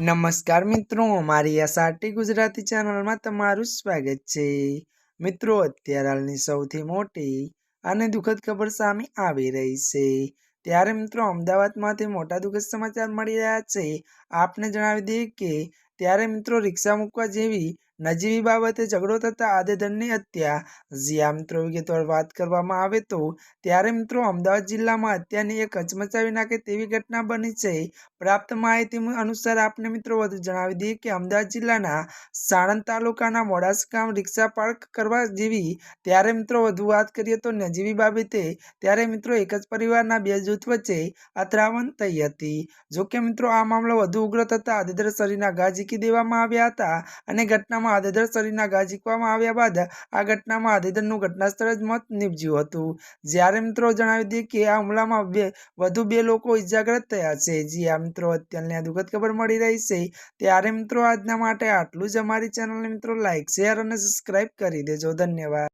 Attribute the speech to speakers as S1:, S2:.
S1: નમસ્કાર મિત્રો, મારી આ સાટી ગુજરાતી ચેનલમાં તમારું સ્વાગત છે. મિત્રો, અત્યારે હાલની સૌથી મોટી અને દુઃખદ ખબર સામે આવી રહી છે. ત્યારે મિત્રો, અમદાવાદમાંથી મોટા દુઃખદ સમાચાર મળી રહ્યા છે. આપને જણાવી દઈએ કે ત્યારે મિત્રો રિક્ષા મૂકવા જેવી નજીવી બાબતે ઝઘડો થતા આદેધનની હત્યા. જ્યાં મિત્રો વિગતવાર વાત કરવામાં આવે તો ત્યારે મિત્રો અમદાવાદ જિલ્લામાં હત્યાની એક હચમચાવી નાખે તેવી ઘટના બની છે. પ્રાપ્ત માહિતી અનુસાર આપને મિત્રો વધુ જણાવી દઈએ કે અમદાવાદ જિલ્લાના સાણંદ તાલુકાના મોડાસ ગામ રિક્ષા પાર્ક કરવા જેવી ત્યારે મિત્રો વધુ વાત કરીએ તો નજીવી બાબતે ત્યારે મિત્રો એક જ પરિવારના બે જૂથ વચ્ચે અથડામણ થઈ હતી. જોકે મિત્રો આ મામલો વધુ ઉગ્ર થતા આદેદર શરીરના ઘા ઝીકી દેવામાં આવ્યા હતા અને ઘટનામાં આધેધર શરીરના ઘા ઝીકવામાં આવ્યા બાદ આ ઘટનામાં આધેધરનું ઘટના સ્થળે જ મોત નીપજ્યું હતું. જ્યારે મિત્રો જણાવી દઈએ કે આ હુમલામાં બે, વધુ બે લોકો ઇજાગ્રસ્ત થયા છે. જી આ મિત્રો, અત્યારની આ દુઃખદ ખબર મળી રહી છે. ત્યારે મિત્રો, આજના માટે આટલું જ. અમારી ચેનલને મિત્રો લાઇક શેર અને સબસ્ક્રાઇબ કરી દેજો. ધન્યવાદ.